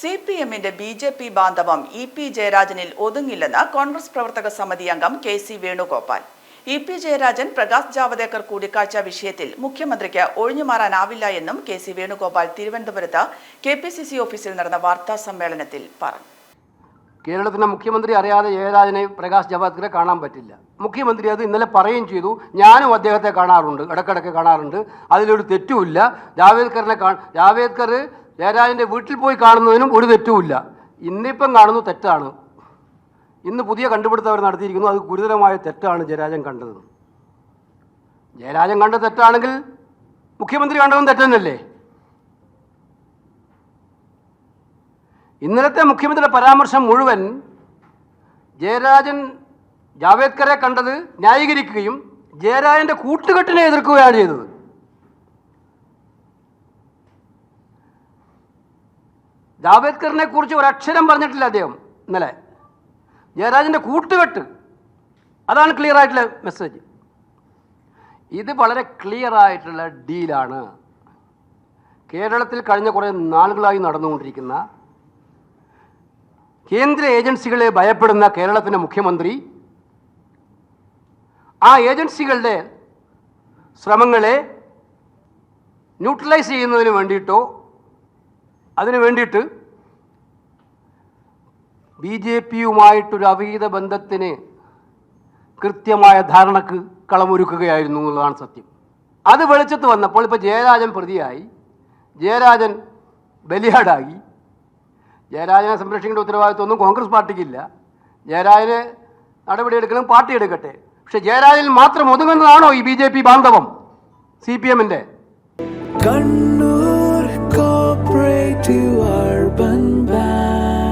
C P എമ്മിന്റെ B J P ബാന്ധവം E P ജയരാജനിൽ ഒതുങ്ങില്ലെന്ന് കോൺഗ്രസ് പ്രവർത്തക സമിതി അംഗം K C Venugopal. E P Jayarajan Prakash Javadekar കൂടിക്കാഴ്ച വിഷയത്തിൽ മുഖ്യമന്ത്രിക്ക് ഒഴിഞ്ഞുമാറാനാവില്ല എന്നും കെ സി വേണുഗോപാൽ തിരുവനന്തപുരത്ത് കെ പി സി സി ഓഫീസിൽ നടന്ന വാർത്താ സമ്മേളനത്തിൽ പറഞ്ഞു. കേരളത്തിന്റെ മുഖ്യമന്ത്രി അറിയാതെ ജയരാജനെ പ്രകാശ് ജാവദേക്കറെ കാണാൻ പറ്റില്ല. മുഖ്യമന്ത്രി അത് ഇന്നലെ പറയുകയും ചെയ്തു. ഞാനും അദ്ദേഹത്തെ കാണാറുണ്ട് ഇടക്കിടക്ക് കാണാറുണ്ട്. അതിലൊരു തെറ്റുമില്ല. ജാവേദ്കറിനെ കാ ജാവേദ്കർ ജയരാജന്റെ വീട്ടിൽ പോയി കാണുന്നതിനും ഒരു തെറ്റുമില്ല. ഇന്നിപ്പം കാണുന്നു തെറ്റാണ്. ഇന്ന് പുതിയ കണ്ടുപിടുത്തവർ നടത്തിയിരിക്കുന്നു. അത് ഗുരുതരമായ തെറ്റാണ് ജയരാജൻ കണ്ടത്. ജയരാജൻ കണ്ട തെറ്റാണെങ്കിൽ മുഖ്യമന്ത്രി കണ്ടതും തെറ്റെന്നല്ലേ ഇന്നലത്തെ മുഖ്യമന്ത്രിയുടെ പരാമർശം മുഴുവൻ ജയരാജൻ ജാവേദ്കറെ കണ്ടത് ന്യായീകരിക്കുകയും ജയരാജന്റെ കൂട്ടുകെട്ടിനെ എതിർക്കുകയാണ് ചെയ്തത്. ജാവേദ്കറിനെ കുറിച്ച് ഒരക്ഷരം പറഞ്ഞിട്ടില്ല അദ്ദേഹം ഇന്നലെ. ജയരാജന്റെ കൂട്ടുകെട്ട്. അതാണ് ക്ലിയർ ആയിട്ടുള്ള മെസ്സേജ് ഇത് വളരെ ക്ലിയർ ആയിട്ടുള്ള ഡീലാണ് കേരളത്തിൽ കഴിഞ്ഞ കുറേ നാളുകളായി നടന്നുകൊണ്ടിരിക്കുന്ന കേന്ദ്ര ഏജൻസികളെ ഭയപ്പെടുന്ന കേരളത്തിന്റെ മുഖ്യമന്ത്രി ആ ഏജൻസികളുടെ ശ്രമങ്ങളെ ന്യൂട്രലൈസ് ചെയ്യുന്നതിന് വേണ്ടിയിട്ടോ അതിനു വേണ്ടിയിട്ട് ബി ജെ പിയുമായിട്ടൊരു അവീത ബന്ധത്തിന് കൃത്യമായ ധാരണക്ക് കളമൊരുക്കുകയായിരുന്നു എന്നുള്ളതാണ് സത്യം. അത് വെളിച്ചത്ത് വന്നപ്പോൾ ഇപ്പോൾ ജയരാജൻ പ്രതിയായി. ജയരാജൻ ബലിയാടായി. ജയരാജനെ സംരക്ഷിക്കേണ്ട ഉത്തരവാദിത്വമൊന്നും കോൺഗ്രസ് പാർട്ടിക്കില്ല. ജയരാജന് നടപടിയെടുക്കണം പാർട്ടി എടുക്കട്ടെ. പക്ഷെ ജയരാജനിൽ മാത്രം ഒതുങ്ങുന്നതാണോ ഈ ബി ജെ പി ബാന്ധവം? സി പി എമ്മിന്റെ. കണ്ണു